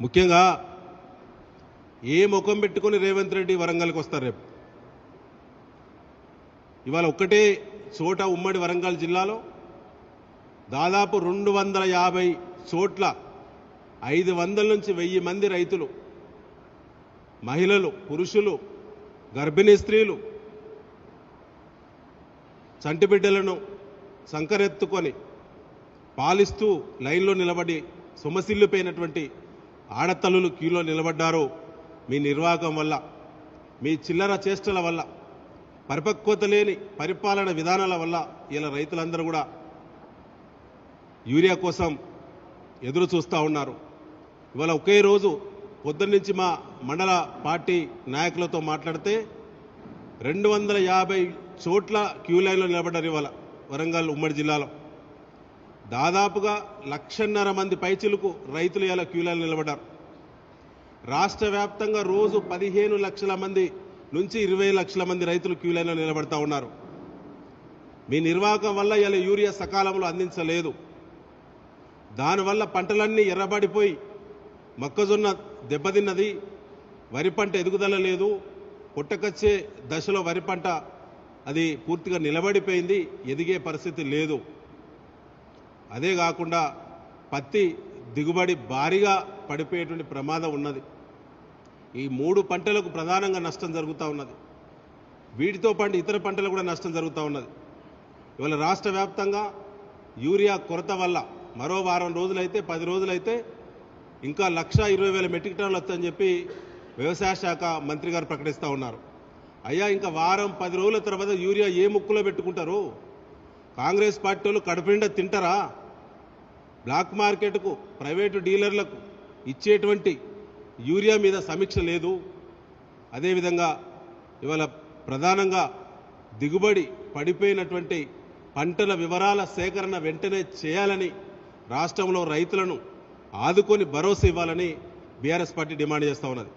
ముఖ్యంగా ఏ ముఖం పెట్టుకొని రేవంత్ రెడ్డి వరంగల్కి వస్తారు రేపు? ఇవాళ ఒక్కటే చోట ఉమ్మడి వరంగల్ జిల్లాలో దాదాపు రెండు వందల యాభై చోట్ల ఐదు వందల నుంచి వెయ్యి మంది రైతులు మహిళలు పురుషులు గర్భిణీ స్త్రీలు చంటి బిడ్డలను సంకరెత్తుకొని పాలిస్తూ లైన్లో నిలబడి సొమసిల్లిపోయినటువంటి ఆడతల్లులు క్యూలో నిలబడ్డారు. మీ నిర్వాహకం వల్ల మీ చిల్లర చేష్టల వల్ల పరిపక్వత లేని పరిపాలన విధానాల వల్ల ఇలా రైతులందరూ కూడా యూరియా కోసం ఎదురు చూస్తూ ఉన్నారు. ఇవాళ ఒకే రోజు పొద్దున్నుంచి మా మండల పార్టీ నాయకులతో మాట్లాడితే రెండు వందల యాభై చోట్ల క్యూ లైన్లో నిలబడ్డారు ఇవాళ వరంగల్ ఉమ్మడి జిల్లాలో. దాదాపుగా లక్షన్నర మంది పైచిలకు రైతులు ఇలా క్యూలలో నిలబడ్డారు. రాష్ట్ర వ్యాప్తంగా రోజు పదిహేను లక్షల మంది నుంచి ఇరవై లక్షల మంది రైతులు క్యూ నిలబడతా ఉన్నారు. మీ నిర్వాహకం వల్ల ఇలా యూరియా సకాలంలో అందించలేదు. దానివల్ల పంటలన్నీ ఎర్రబడిపోయి మొక్కజొన్న దెబ్బతిన్నది వరి పంట ఎదుగుదల లేదు పుట్టకచ్చే దశలో వరి పంట అది పూర్తిగా నిలబడిపోయింది ఎదిగే పరిస్థితి లేదు. అదే కాకుండా పత్తి దిగుబడి భారీగా పడిపోయేటువంటి ప్రమాదం ఉన్నది. ఈ మూడు పంటలకు ప్రధానంగా నష్టం జరుగుతూ ఉన్నది. వీటితో పాటు ఇతర పంటలకు కూడా నష్టం జరుగుతూ ఉన్నది. ఇవాళ రాష్ట్ర వ్యాప్తంగా యూరియా కొరత వల్ల మరో వారం రోజులైతే పది రోజులైతే ఇంకా లక్ష ఇరవై వేల మెట్రిక్ టన్నులు వస్తాయని చెప్పి వ్యవసాయ శాఖ మంత్రి గారు ప్రకటిస్తూ ఉన్నారు. అయ్యా ఇంకా వారం పది రోజుల తర్వాత యూరియా ఏ ముక్కులో పెట్టుకుంటారు? కాంగ్రెస్ పార్టీ వాళ్ళు కడుపునిండా తింటారా? బ్లాక్ మార్కెట్కు ప్రైవేటు డీలర్లకు ఇచ్చేటువంటి యూరియా మీద సమీక్ష లేదు. అదేవిధంగా ఇవాళ ప్రధానంగా దిగుబడి పడిపోయినటువంటి పంటల వివరాల సేకరణ వెంటనే చేయాలని రాష్ట్రంలో రైతులను ఆదుకొని భరోసా ఇవ్వాలని బీఆర్ఎస్ పార్టీ డిమాండ్ చేస్తూ ఉన్నది.